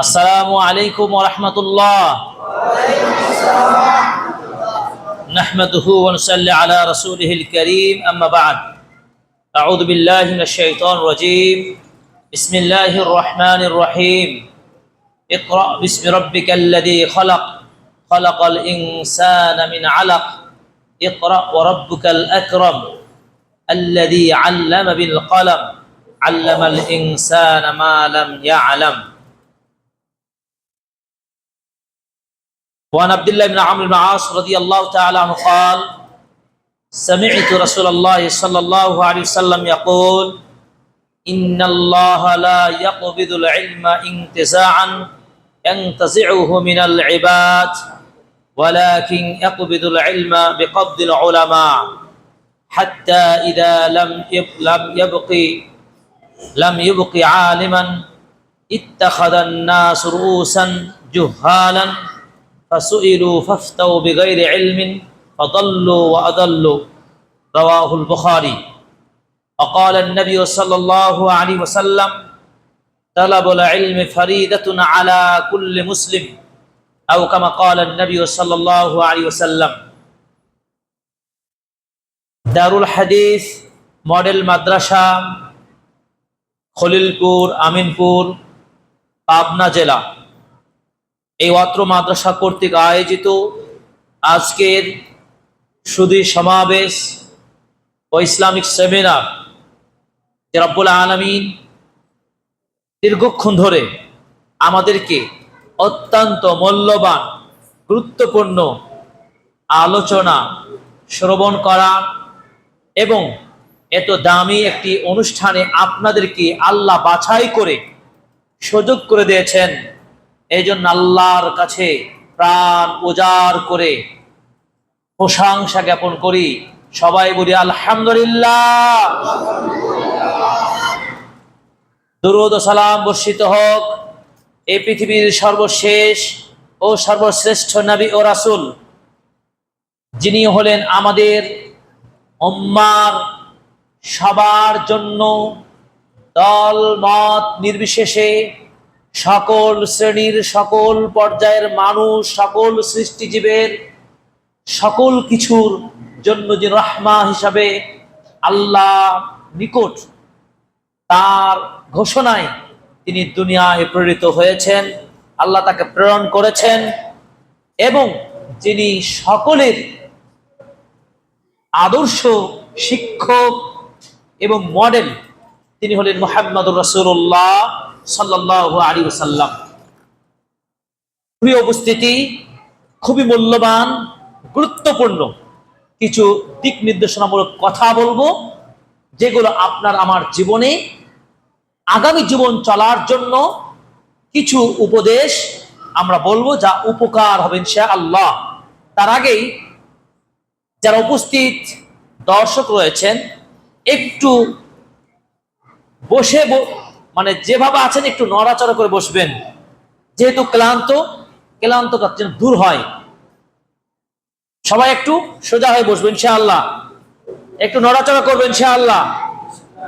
السلام عليكم ورحمة الله. نحمده ونصلي على رسوله الكريم أما بعد. أعوذ بالله من الشيطان الرجيم. بسم الله الرحمن الرحيم. اقرأ باسم ربك الذي خلق. خلق الإنسان من علق. اقرأ وربك الأكرم. الذي علم بالقلم. علم الإنسان ما لم يعلم. وعن عبد الله بن عمرو بن العاص رضي الله تعالى عنه قال سمعت رسول الله صلى الله عليه وسلم يقول إن الله لا يقبض العلم انتزاعا ينتزعه من العباد ولكن يقبض العلم بقبض العلماء حتى إذا لم لم يبقي لم يبق عالما اتخذ الناس رؤوسا جهالا فسئلوا فافتوا بغير علم فضلوا وأضلوا رواه البخاري وقال النبي صلى الله عليه وسلم طلب العلم فريدة على كل مسلم أو كما قال النبي صلى الله عليه وسلم দারুল হাদিস মডেল মাদ্রাসা খলিলপুর আমিনপুর পাবনা জেলা এই অত্র মাদ্রাসা কর্তৃক আয়োজিত আজকের সুদী সমাবেশ ও ইসলামিক সেমিনার রব্বুল আলমিন দীর্ঘক্ষণ ধরে আমাদেরকে অত্যন্ত মূল্যবান, গুরুত্বপূর্ণ আলোচনা শ্রবণ করা এবং এত দামি একটি অনুষ্ঠানে আপনাদেরকে আল্লাহ বাছাই করে সুযোগ করে দিয়েছেন। এই জন্য আল্লাহর কাছে প্রাণ উজাড় করে প্রশংসা জ্ঞাপন করি। সবাই বলি, আলহামদুলিল্লাহ। দুরুদ সালাম বর্ষিত হোক। এই পৃথিবীর সর্বশেষ ও সর্বশ্রেষ্ঠ নবী ও রাসূল, যিনি হলেন আমাদের উম্মার সবার জন্য দল মত নির্বিশেষে সকল শ্রেণির, সকল পর্যায়ের মানুষ, সকল সৃষ্টিজীবের, সকল কিছুর জন্য যে রহমা হিসাবে আল্লাহ নিকট তার ঘোষণায় তিনি দুনিয়ায় প্রেরিত হয়েছেন, আল্লাহ তাকে প্রেরণ করেছেন এবং যিনি সকলের আদর্শ শিক্ষক এবং মডেল তিনি হলেন মোহাম্মদুর রসুল্লাহ সাল্লাম প্রিয় উপস্থিতি, খুবই মূল্যবান, গুরুত্বপূর্ণ কিছু দিক নির্দেশনামূলক কথা বলব, যেগুলো আপনার আমার জীবনে, আগামী জীবন চলার জন্য কিছু উপদেশ আমরা বলব যা উপকার হবে ইনশা আল্লাহ তার আগেই যারা উপস্থিত দর্শক রয়েছেন, একটু বসে মানে যেভাবে আছেন, একটু নড়াচড়া করে বসবেন। যেহেতু ক্লান্ত ক্লান্তটা যেন দূর হয়। সবাই একটু সোজা হয়ে বসবেন সে আল্লাহ একটু নড়াচড়া করবেন সে আল্লাহ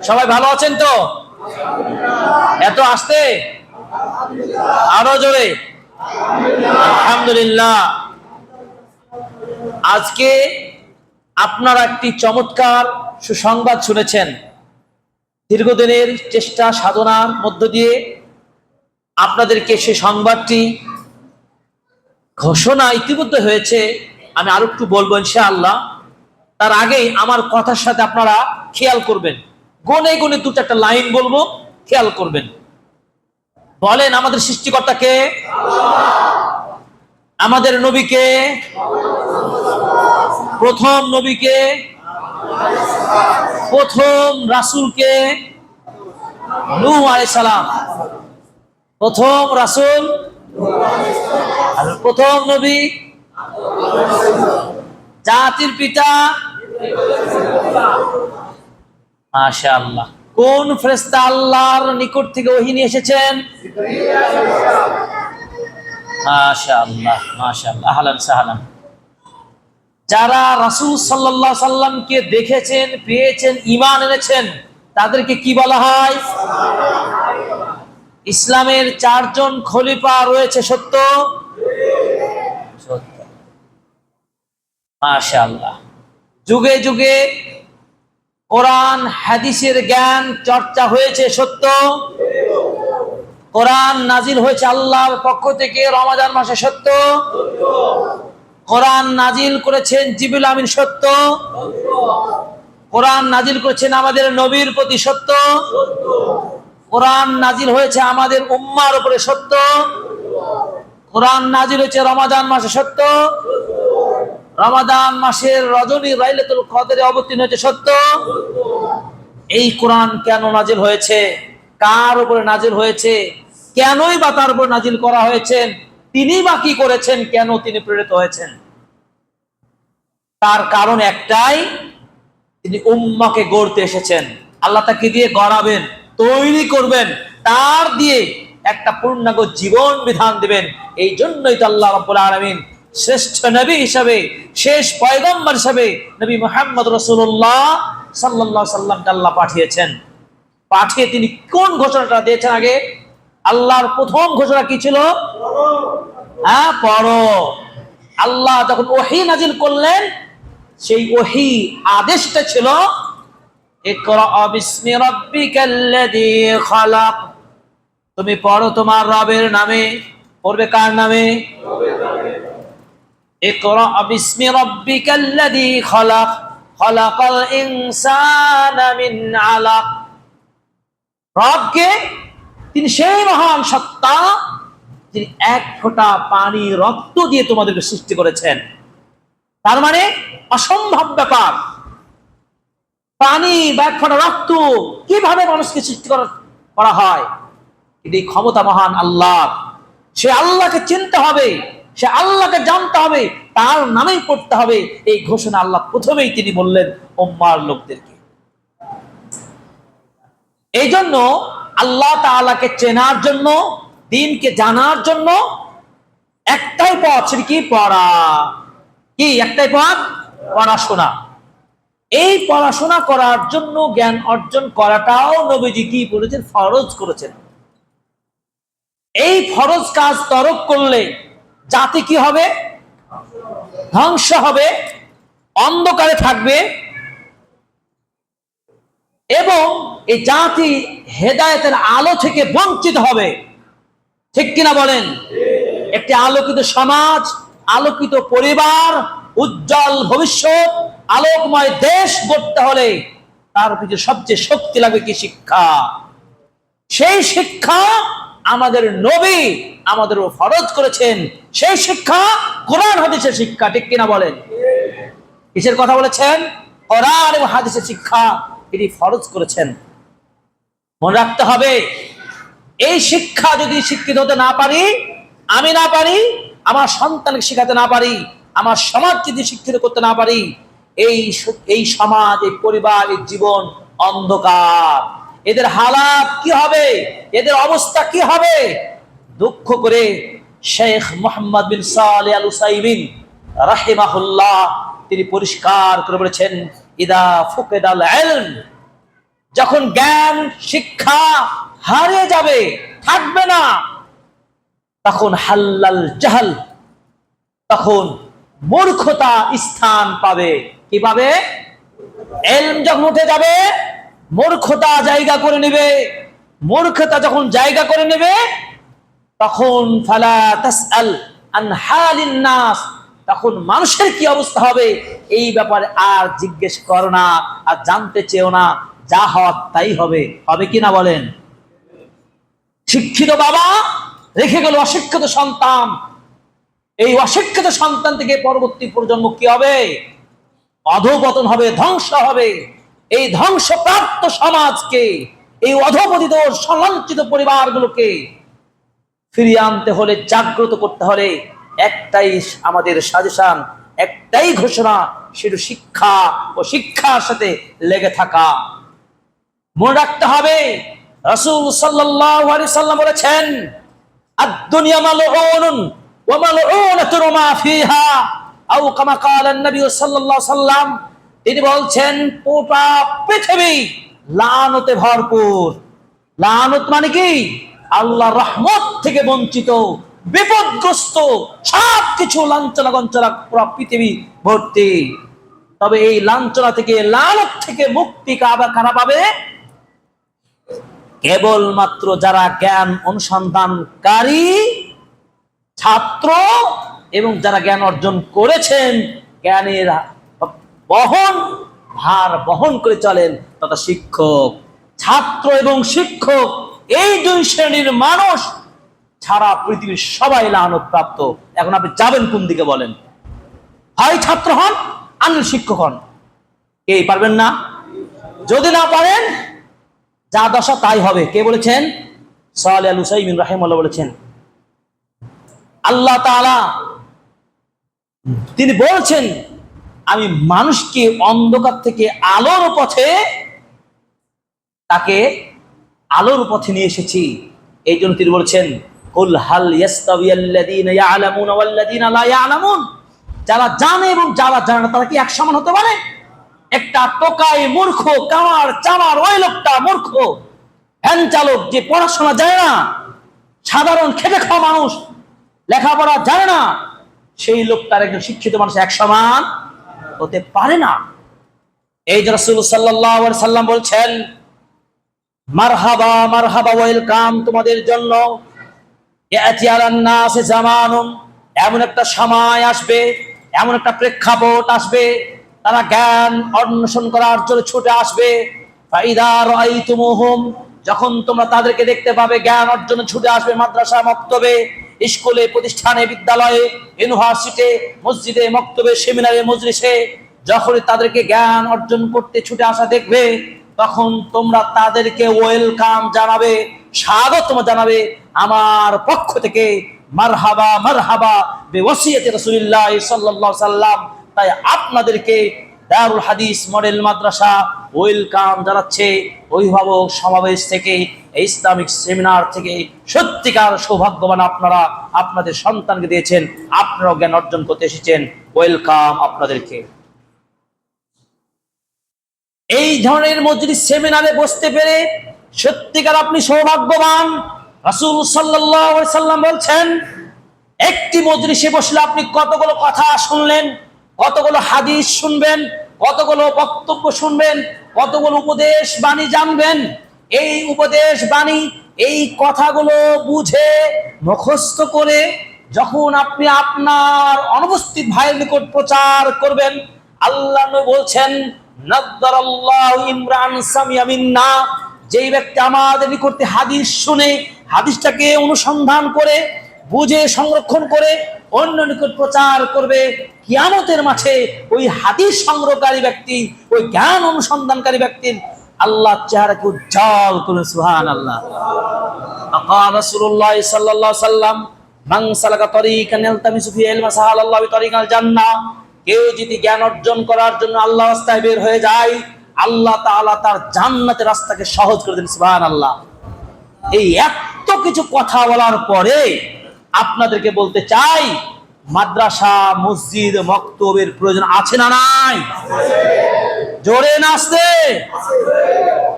সবাই ভালো আছেন তো? এত আসতে? আরও জোরে? আলহামদুলিল্লাহ। আজকে আপনারা একটি চমৎকার সুসংবাদ শুনেছেন। দীর্ঘদিনের চেষ্টা, সাধনার মধ্য দিয়ে আপনাদেরকে সে সংবাদটি ঘোষণা ইতিমধ্যে হয়েছে, আমি আরও একটু বলব ইনশাআল্লাহ। তার আগেই আমার কথার সাথে আপনারা খেয়াল করবেন। গনে গনে দু চারটা লাইন বলব, খেয়াল করবেন। বলেন আমাদের সৃষ্টিকর্তাকে, আমাদের নবীকে, প্রথম নবীকে প্রথম রাসূলকে আলাইহিস সালাম, প্রথম রাসূল প্রথম নবী, জাতির পিতা, মাশাআল্লাহ। কোন ফেরেশতা আল্লাহর নিকট থেকে ওহী নিয়ে এসেছেন? মাশাআল্লাহ মাশাআল্লাহ। আহলান সাহলান। যারা রাসূল সাল্লাল্লাহু সাল্লামকে দেখেছেন, পেয়েছেন ইমান এনেছেন, তাদেরকে কি বলা হয়? ইসলামের চারজন খলিফা রয়েছে, সত্য? মাশাআল্লাহ। যুগে যুগে কোরআন, হাদিসের জ্ঞান চর্চা হয়েছে, সত্য? কোরআন নাজিল হয়েছে আল্লাহর পক্ষ থেকে, রমাজান মাসে, সত্য? কোরআন নাজিল করেছেন জিবুল আমিন সত্য? কোরআন নাজিল করেছেন আমাদের নবীর প্রতি সত্য? কোরআন নাজিল হয়েছে আমাদের উম্মার উপরে সত্য? কোরআন নাজিল হয়েছে রমাদান মাসে সত্য? রমাদান মাসের রজনী রাইলাতুল কদরে অবতীর্ণ হয়েছে সত্য? এই কোরআন কেন নাজিল হয়েছে? কার উপরে নাজিল হয়েছে? কেনই বা তার উপর নাজিল করা হয়েছেন তিনি বা কি করেছেন? কেন তিনি প্রেরিত হয়েছেন? তার কারণ একটাই, তিনি উম্মাকে গড়তে এসেছেন। আল্লাহ তাকে দিয়ে গড়াবেন, তৈরি করবেন। তার দিয়ে একটা পূর্ণাঙ্গ জীবন বিধান দিবেন। এই জন্যই তো আল্লাহ রাব্বুল আলামিন শ্রেষ্ঠ নবী হিসাবে, শেষ পয়গম্বর হিসাবে নবী মুহাম্মদ রাসূলুল্লাহ সাল্লাল্লাহু সাল্লামকে আল্লাহ পাঠিয়েছেন। পাঠিয়ে তিনি কোন ঘোষণাটা দিয়েছেন আগে? আল্লাহর প্রথম ঘোষণা কি ছিল? হ্যাঁ পড়ো। আল্লাহ যখন ওহি নাজিল করলেন, সেই ওহি আদেশটা ছিল তুমি পড়ো তোমার রবের নামে। পড়বে কার নামে? তিনি সেই মহান সত্তা যিনি এক ফোঁটা পানি, রক্ত দিয়ে তোমাদেরকে সৃষ্টি করেছেন। তার মানে অসম্ভব ব্যাপার। পানি বা এক ফোঁটা রক্ত কীভাবে মানুষকে সৃষ্টি করা- হয়? এই ক্ষমতা মহান আল্লাহ। সে আল্লাহকে চিনতে হবে, সে আল্লাহকে জানতে হবে, তার নামেই পড়তে হবে। এই ঘোষণা আল্লাহ প্রথমেই তিনি বললেন ওম্মার লোকদেরকে। এই জন্য আল্লাহ তাআলাকে চেনার জন্য দিনকে জানার জন্য একটাই পথ সেটা কি? পড়া। কি? একটাই পথ? পড়াশোনা। এই পড়াশোনা করার জন্য জ্ঞান অর্জন করাটাও নবীজি কি বলেছেন ফরজ করেছেন। এই ফরজ কাজ তরক করলে জাতি কি হবে? ধ্বংস হবে, অন্ধকারে থাকবে। এবং এই জাতি হেদায়েতের আলো থেকে বঞ্চিত হবে। ঠিক কিনা বলেন? একটি আলোকিত সমাজ, আলোকিত পরিবার, উজ্জ্বল ভবিষ্যৎ, আলোকময় দেশ গড়তে হলে তার পিছনে সবচেয়ে শক্তি লাগবে কি শিক্ষা? সেই শিক্ষা আমাদের নবী আমাদের ফরজ করেছেন। সেই শিক্ষা কোরআন হাদিসের শিক্ষা, ঠিক কিনা বলেন? কিসের কথা বলেছেন? কোরআন এবং হাদিসের শিক্ষা এটি ফরজ করেছেন। মনে রাখতে হবে এই শিক্ষা যদি শিক্ষিত হতে না পারি, আমি না পারি, আমার সন্তানকে শেখাতে না পারি, আমার সমাজ যদি শিক্ষিত করতে না পারি, এই এই সমাজ, এই পরিবার, এই জীবন অন্ধকার। এদের হালাত কি হবে? এদের অবস্থা কি হবে? দুঃখ করে শেখ মোহাম্মদ বিন সালে রাহিমাহুল্লাহ তিনি পরিষ্কার করে বলেছেন, ইদা ফুকেদাল যখন জ্ঞান, শিক্ষা হারিয়ে যাবে, থাকবে না। তখন হাল্লাল জাহাল, তখন মূর্খতা স্থান পাবে। কি পাবে? এলম যখন উঠে যাবে, মূর্খতা জায়গা করে নেবে। মূর্খতা যখন জায়গা করে নেবে, তখন ফালা তখন মানুষের কি অবস্থা হবে? এই ব্যাপারে আর জিজ্ঞেস করো না আর জানতে চেও না। যা হওয়ার তাই হবে। হবে কি না বলেন? শিক্ষিত বাবা রেখে গেল অশিক্ষিত সন্তান। এই অশিক্ষিত সন্তান থেকে পরবর্তী প্রজন্ম কি হবে? অধপতন হবে, ধ্বংস হবে। এই ধ্বংসপ্রাপ্ত সমাজকে, এই অধপতিত, সলাঞ্চিত পরিবারগুলোকে ফিরিয়ে আনতে হলে, জাগ্রত করতে হলে একটাই আমাদের সাজেশন একটাই ঘোষণা, সেটা শিক্ষা ও শিক্ষার সাথে লেগে থাকা। মনে রাখতে হবে রাসূল সাল্লাল্লাহু আলাইহি সাল্লাম বলেছেন, আদ-দুনিয়া মালউনুন ওয়া মালউনাতুন মা ফিহা। আও কামা ক্বালা নবী সাল্লাল্লাহু আলাইহি সাল্লাম, তিনি বলছেন পুরা পৃথিবী লানতে ভরপুর। লানত মানে কি? আল্লাহ রহমত থেকে বঞ্চিত, বিপদগ্রস্ত সব কিছু লাঞ্ছনা গঞ্চনা পুরা পৃথিবী ভর্তি। তবে এই লাঞ্ছনা থেকে লালত থেকে মুক্তি কাবা কারা পাবে? কেবলমাত্র যারা জ্ঞান অনুসন্ধানকারী, ছাত্র এবং যারা জ্ঞান অর্জন করেছেন, জ্ঞানের বহন, ভার বহন করে চলেন, তথা শিক্ষক, ছাত্র এবং শিক্ষক, এই দুই শ্রেণির মানুষ ছাড়া পৃথিবীর সবাই লানত প্রাপ্ত। এখন আপনি যাবেন কোন দিকে বলেন? হয় ছাত্র হন আর শিক্ষক হন। এই পারবেন না? যদি না পারেন যা দশা তাই হবে। কে বলেছেন? সালে রাহিমাল্লাহ বলেছেন। আল্লাহ তিনি বলছেন, আমি মানুষকে অন্ধকার থেকে আলোর পথে তাকে আলোর পথে নিয়ে এসেছি। এই জন্য তিনি বলছেন যারা জানে এবং যারা জানে তারা কি এক সমান হতে পারে? একটা টোকাই মূর্খ, কামার, চামার, ওই লোকটা মূর্খ। ভ্যান চালক যে পড়াশোনা যায় না, সাধারণ খেটে খাওয়া মানুষ, লেখাপড়া জানে না, সেই লোকটার একজন শিক্ষিত মানুষ এক সমান হতে পারে না। এই যে রসুল সাল্লাম বলছেন, মারহাবা মারহাবা ওয়েলকাম তোমাদের জন্য এমন একটা সময় আসবে, এমন একটা প্রেক্ষাপট আসবে তারা জ্ঞান অন্বেষণ করার জন্য ছুটে আসবে। যখন তোমরা তাদেরকে দেখতে পাবে, জ্ঞান অর্জনে ছুটে আসবে মাদ্রাসা মক্তবে, স্কুলে, প্রতিষ্ঠানে, বিদ্যালয়ে ইউনিভার্সিটি মসজিদে, মক্তবে, সেমিনারে, মজলিসে, যখনই তাদেরকে জ্ঞান অর্জন করতে ছুটে আসা দেখবে, তখন তোমরা তাদেরকে ওয়েলকাম জানাবে, স্বাগতম জানাবে, আমার পক্ষ থেকে মারহাবা মারহাবা বেওসিয়তে রাসূলুল্লাহ সাল্লাল্লাহু আলাইহি সাল্লাম তাই আপনাদেরকে দারুল হাদিস মডেল মাদ্রাসা ওয়েলকাম জানাচ্ছে অভিভাবক সমাবেশ থেকে, ইসলামিক সেমিনার থেকে। সত্যিকার সৌভাগ্যবান আপনারা আপনাদের সন্তানকে দিয়েছেন, আপনারাও জ্ঞান অর্জন করতে এসেছেন। ওয়েলকাম আপনাদেরকে। এই ধরনের মজুরি সেমিনারে বসতে পেরে সত্যিকার আপনি সৌভাগ্যবান। রাসূল সাল্লাম বলছেন, একটি মজলিসে বসলে আপনি কতগুলো কথা শুনলেন? কতগুলো হাদিস শুনবেন, কতগুলো বক্তব্য শুনবেন, কতগুলো উপদেশ বাণী জানবেন, এই উপদেশ বাণী, এই কথাগুলো বুঝে, মুখস্থ করে যখন আপনি আপনার অনুপস্থিত ভাইয়ের নিকট প্রচার করবেন, আল্লাহ বলছেন ইমরান যেই ব্যক্তি আমাদের নিকট হাদিস শুনে, হাদিসটাকে অনুসন্ধান করে, বুঝে, সংরক্ষণ করে অন্য নিকট প্রচার করবে। কিয়ামতের মাঠে ওই হাদিস সংগ্রহকারী ব্যক্তি, ওই জ্ঞান অনুসন্ধানকারী ব্যক্তির আল্লাহ চেহারাকে উজ্জ্বল করুন সুহান আল্লাহ সাল্লাম কেউ যদি জ্ঞান অর্জন করার জন্য আল্লাহ বের হয়ে যায়, আল্লাহ তার জান্নাতের রাস্তাকে সহজ করে এই এত কিছু কথা বলার পরে আপনাদেরকে বলতে চাই, মাদ্রাসা, মসজিদ, মক্তবের প্রয়োজন আছে না নাই? জোরে নাচতে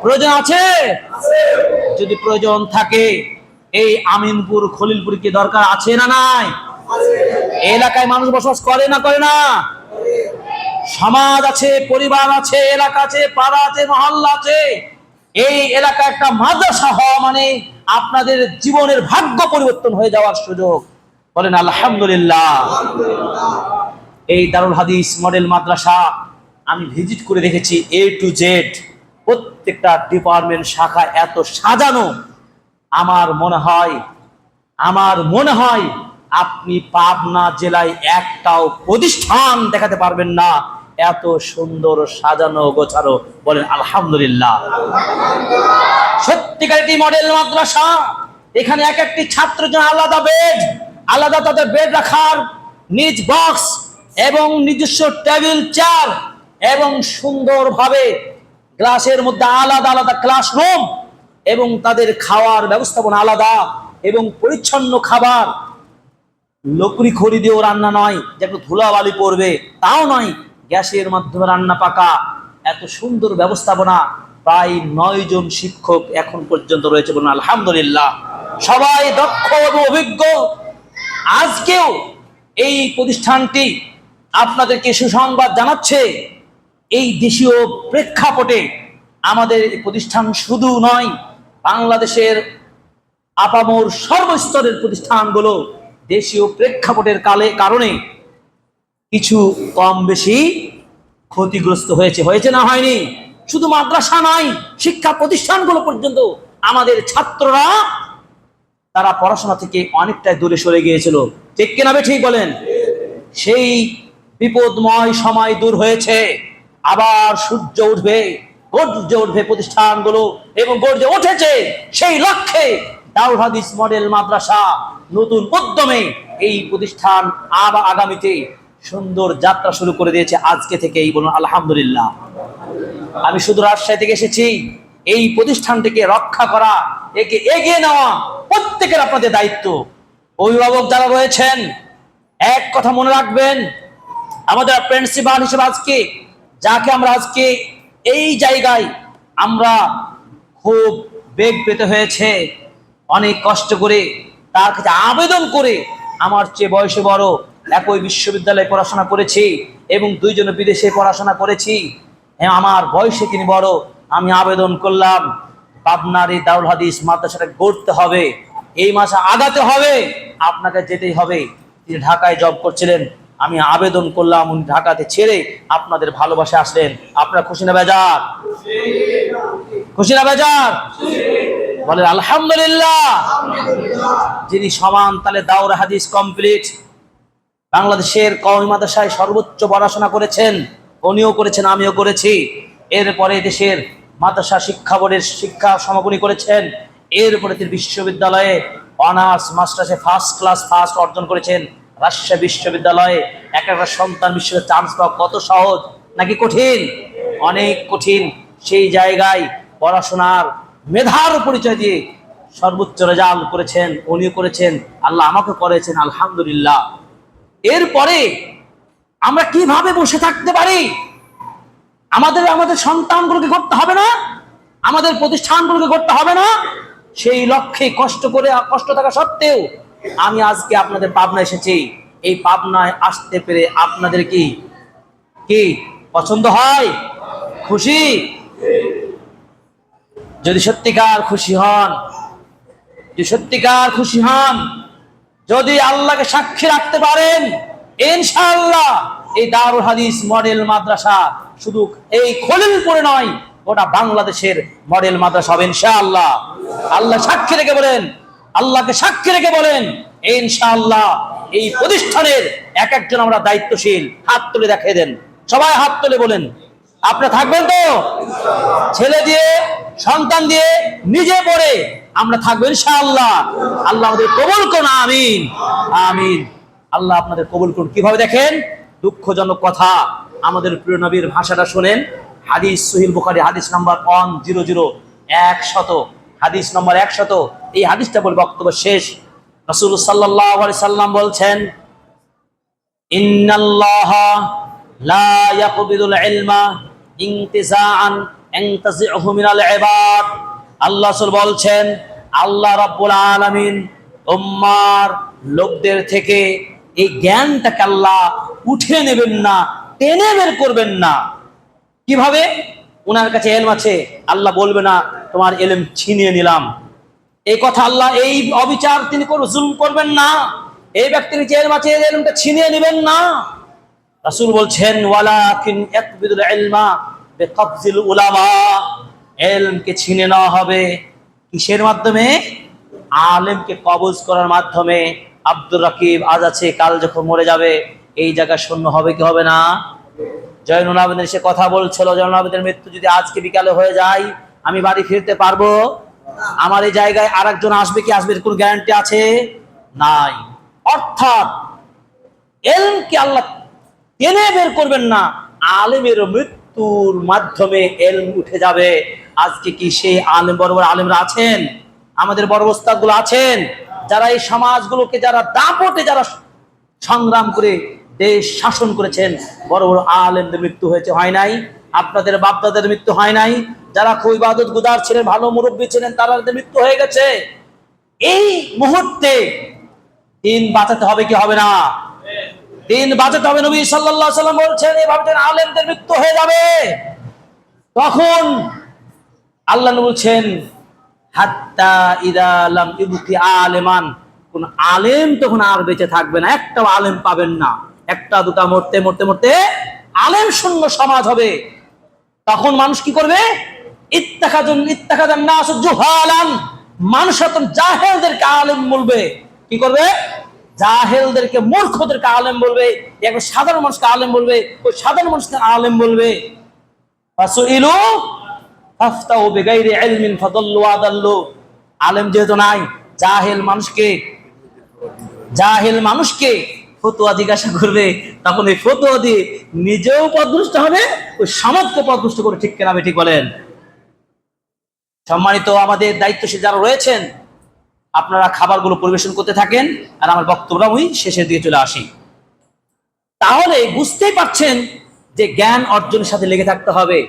প্রয়োজন আছে? যদি প্রয়োজন থাকে, এই আমিনপুর, খলিলপুর কি দরকার আছে না নাই? এলাকায় মানুষ বসবাস করে না করে না? সমাজ আছে, পরিবার আছে, এলাকা আছে, পাড়া আছে, মহল্লা আছে। এই এলাকা একটা মাদ্রাসা হওয়া মানে আপনাদের জীবনের ভাগ্য পরিবর্তন হয়ে যাওয়ার সুযোগ। বলেন, আলহামদুলিল্লাহ। এই দারুল হাদিস মডেল মাদ্রাসা আমি ভিজিট করে দেখেছি এ টু জেড প্রত্যেকটা ডিপার্টমেন্ট শাখা এত সাজানো। আমার মনে হয়, আমার মনে হয় আপনি পাবনা জেলায় একটাও প্রতিষ্ঠান দেখাতে পারবেন না। এত সুন্দর সাজানো গোছানো। বলেন, আলহামদুলিল্লাহ। সত্যিকার একটি মডেল মাদ্রাসা, এখানে এক একটি ছাত্রের জন্য আলাদা বেড আলাদা তাদের বেড রাখার নিজ বক্স এবং নিজস্ব টেবিল চেয়ার এবং সুন্দরভাবে ক্লাসের মধ্যে আলাদা আলাদা ক্লাসরুম এবং তাদের খাওয়ার ব্যবস্থাপনা আলাদা এবং পরিচ্ছন্ন খাবার। লকড়ি খড়ি দিয়েও রান্না নয়, যে একটু ধুলাবালি পড়বে, তাও নয়। গ্যাসের মাধ্যমে রান্না পাকা। এত সুন্দর ব্যবস্থাপনা। প্রায় নয় জন শিক্ষক এখন পর্যন্ত রয়েছে বলুন, আলহামদুলিল্লাহ। সবাই দক্ষ এবং অভিজ্ঞ। আজকেও এই প্রতিষ্ঠানটি আপনাদেরকে সুসংবাদ জানাচ্ছে। এই দেশীয় প্রেক্ষাপটে আমাদের প্রতিষ্ঠান শুধু নয়, বাংলাদেশের আপামোর সর্বস্তরের প্রতিষ্ঠানগুলো দেশীয় প্রেক্ষাপটের কালে কারণে কিছু কম বেশি ক্ষতিগ্রস্ত হয়েছে হয়েছে না হয়নি? শুধু মাদ্রাসা নয়, শিক্ষা প্রতিষ্ঠানগুলো পর্যন্ত আমাদের ছাত্ররা তারা পড়াশোনা থেকে অনেকটাই দূরে সরে গিয়েছিল। ঠিক কিনা ঠিক বলেন? সেই বিপদময় সময় দূর হয়েছে। আবার সূর্য উঠবে গর্জে উঠবে প্রতিষ্ঠানগুলো এবং গর্জে উঠেছে সেই লক্ষ্যে দাউল মডেল মাদ্রাসা নতুন উদ্যমে এই প্রতিষ্ঠান আবার আগামীতে সুন্দর যাত্রা শুরু করে দিয়েছে আজকে থেকেই বলুন, আলহামদুলিল্লাহ। আমি শুধু রাজশাহী থেকে এসেছি, এই প্রতিষ্ঠানটিকে রক্ষা করা, একে এগিয়ে নেওয়া প্রত্যেকের আপনাদের দায়িত্ব। অভিভাবক যারা রয়েছেন, এক কথা মনে রাখবেন, আমাদের প্রিন্সিপাল হিসেবে আজকে, যাকে আমরা আজকে এই জায়গায় আমরা খুব বেগ পেতে হয়েছে, অনেক কষ্ট করে তার কাছে আবেদন করে আমার চেয়ে বয়সে বড় একই বিশ্ববিদ্যালয়ে পড়াশোনা করেছি এবং দুইজনে বিদেশে পড়াশোনা করেছি। হ্যাঁ আমার বয়সে তিনি বড়। আমি আবেদন করলাম পাবনার এই দাউল হাদিস মাদ্রাসাটা গড়তে হবে। এই মাসে আগাতে হবে, আপনাকে যেতেই হবে। তিনি ঢাকায় জব করছিলেন, আমি আবেদন করলাম, উনি ঢাকাতে ছেড়ে আপনাদের ভালোবাসা আসলেন। আপনারা খুশি না বেজার? খুশি না বেজার? বলেন, আলহামদুলিল্লাহ। যিনি সমান তালে দাউর হাদিস কমপ্লিট বাংলাদেশের কওমি মাদ্রাসায় সর্বোচ্চ পড়াশোনা করেছেন, উনিও করেছেন, আমিও করেছি। এরপরে দেশের মাদ্রাসা শিক্ষা বোর্ডের শিক্ষা সমাপনী করেছেন। এরপরে তিনি বিশ্ববিদ্যালয়ে অনার্স, মাস্টার্সে ফার্স্ট ক্লাস ফার্স্ট অর্জন করেছেন। রাজশাহী বিশ্ববিদ্যালয়ে এক একটা সন্তান বিশ্বের চান্স পাওয়া কত সহজ, নাকি কঠিন? অনেক কঠিন। সেই জায়গায় পড়াশোনার মেধার পরিচয় দিয়ে সর্বোচ্চ রেজাল্ট করেছেন, উনিও করেছেন, আল্লাহ আমাকে করেছেন, আলহামদুলিল্লাহ। এরপরে আমরা কীভাবে বসে থাকতে পারি? আমাদের আমাদের সন্তানগুলোকে করতে হবে না? আমাদের প্রতিষ্ঠানগুলোকে করতে হবে না? সেই লক্ষ্যে কষ্ট করে, কষ্ট থাকা সত্ত্বেও আমি আজকে আপনাদের পাবনা এসেছি। এই পাবনায় আসতে পেরে আপনাদের কি কি পছন্দ হয়? খুশি? যদি সত্যিকার খুশি হন, যদি সত্যিকার খুশি হন যদি আল্লাহকে সাক্ষী রাখতে পারেন, ইনশাআল্লাহ এই দারুল হাদিস মডেল মাদ্রাসা শুধু এই খলিলপুরে নয়, গোটা বাংলাদেশের মডেল মাদ্রাসা হবে ইনশাআল্লাহ। আল্লাহ সাক্ষী রেখে বলেন, আল্লাহকে সাক্ষী রেখে বলেন, ইনশাআল্লাহ এই প্রতিষ্ঠানের এক একজন আমরা দায়িত্বশীল। হাত তুলে দেখিয়ে দেন। সবাই হাত তুলে বলেন। আপনি থাকবেন তো? ছেলে দিয়ে সন্তান দিয়ে নিজে পড়ে আমরা থাকব ইনশাআল্লাহ। আল্লাহ আমাদের কবুল করুন, আমিন। আমিন। আল্লাহ আপনাদের কবুল করুন। কীভাবে দেখেন? দুঃখজনক কথা। আমাদের প্রিয় নবীর ভাষাটা শোনেন। হাদিস সহিল বুখারি, হাদিস নাম্বার ওয়ান জিরো জিরো একশত। হাদিস নম্বর একশত। এই হাদিসটা বলে বক্তব্য শেষ। রসুল সাল্লাহ সাল্লাম বলছেন, ইন্নাল্লাহ লা ইয়াকবিদুল ইলমা ইনতিজাআন আল্লাহ বলছেন, আল্লাহ রাব্বুল আলামিন উম্মার লোকদের থেকে এই জ্ঞানটাকে আল্লাহ উঠে নেবেন না, টেনে বের করবেন না। কীভাবে? ওনার কাছে এলম আছে। আল্লাহ বলবে, না, তোমার এলম ছিনিয়ে নিলাম। এই কথা আল্লাহ, এই অবিচার তিনি কোনো জুলুম করবেন না। এই ব্যক্তির যে এলম আছে, এলমটা ছিনিয়ে নেবেন না। রাসূল বলছেন, ওয়ালাকিন ইয়াকবিদুল ইলমা বিকবজিল উলামা ইলমকে ছিনে নেওয়া হবে। কিসের মাধ্যমে? আলেমকে কবজ করার মাধ্যমে। আব্দুর রাকিব আজ আছে, কাল যখন মরে যাবে, এই জায়গা শূন্য হবে কি হবে না? জয়নুল আবেদের সে কথা বলছিল, জয়নুল আবেদের মৃত্যু যদি আজকে বিকালে হয়ে যায়, আমি বাড়ি ফিরতে পারব? আমার এই জায়গায় আর একজন আসবে কি আসবে কোন গ্যারান্টি আছে? নাই। অর্থাৎ, এলমকে আল্লাহ টেনে বের করবেন না আলেমের মৃত্যুর মাধ্যমে এলম উঠে যাবে। আজকে কি সেই আলেম বড় বড় আলেমরা আছেন? আমাদের বড় আছেন? যারা এই সমাজগুলোকে যারা দাপটে যারা সংগ্রাম করে দেশ শাসন করেছেন, বড় বড় আলেমদের মৃত্যু হয়েছে, হয় নাই? আপনাদের বাপদাদের মৃত্যু হয় নাই? যারা খুব ইবাদত গুদার ছিলেন, ভালো মুরব্বী ছিলেন তারা মৃত্যু হয়ে গেছে। এই মুহূর্তে দিন বাঁচাতে হবে কি হবে না? দিন বাঁচাতে হবে নবী সাল্লাল্লাহু সাল্লাম বলছেন এভাবে যেন আলেমদের মৃত্যু হয়ে যাবে। তখন আল্লাহ বলছেন, হাত্তা ইদা লাম ইবকি আলেমান। কোন আলেম তখন আর বেঁচে থাকবে না একটা আলেম পাবেন না। একটা, দুটা, মরতে মরতে মরতে আলেম শূন্য সমাজ হবে। তখন মানুষ কি করবে? ইত্তাখাদুন ইত্তাখাদান নাস জুহালান। মানুষ এখন জাহেলদেরকে আলেম বলবে। কি করবে? জাহেলদেরকে মূর্খদেরকে আলেম বলবে, একজন সাধারণ মানুষকে আলেম বলবে, ওই সাধারণ মানুষকে আলেম বলবে। আলেম যেহেতু নাই, জাহেল মানুষকে জাহেল মানুষকে ফতোয়া জিজ্ঞাসা করবে, তখন এই ফতোয়া দিয়ে নিজেও পদভ্রষ্ট হবে, ওই সমাজকে পদভ্রষ্ট করে ঠিক কেনা ঠিক বলেন? সম্মানিত আমাদের দায়িত্বশীল যারা রয়েছেন আপনারা খাবারগুলো পরিবেশন করতে থাকেন আর আমার বক্তব্যটা আমি শেষের দিকে চলে আসি। তাহলে বুঝতেই পারছেন যে জ্ঞান অর্জনের সাথে লেগে থাকতে হবে।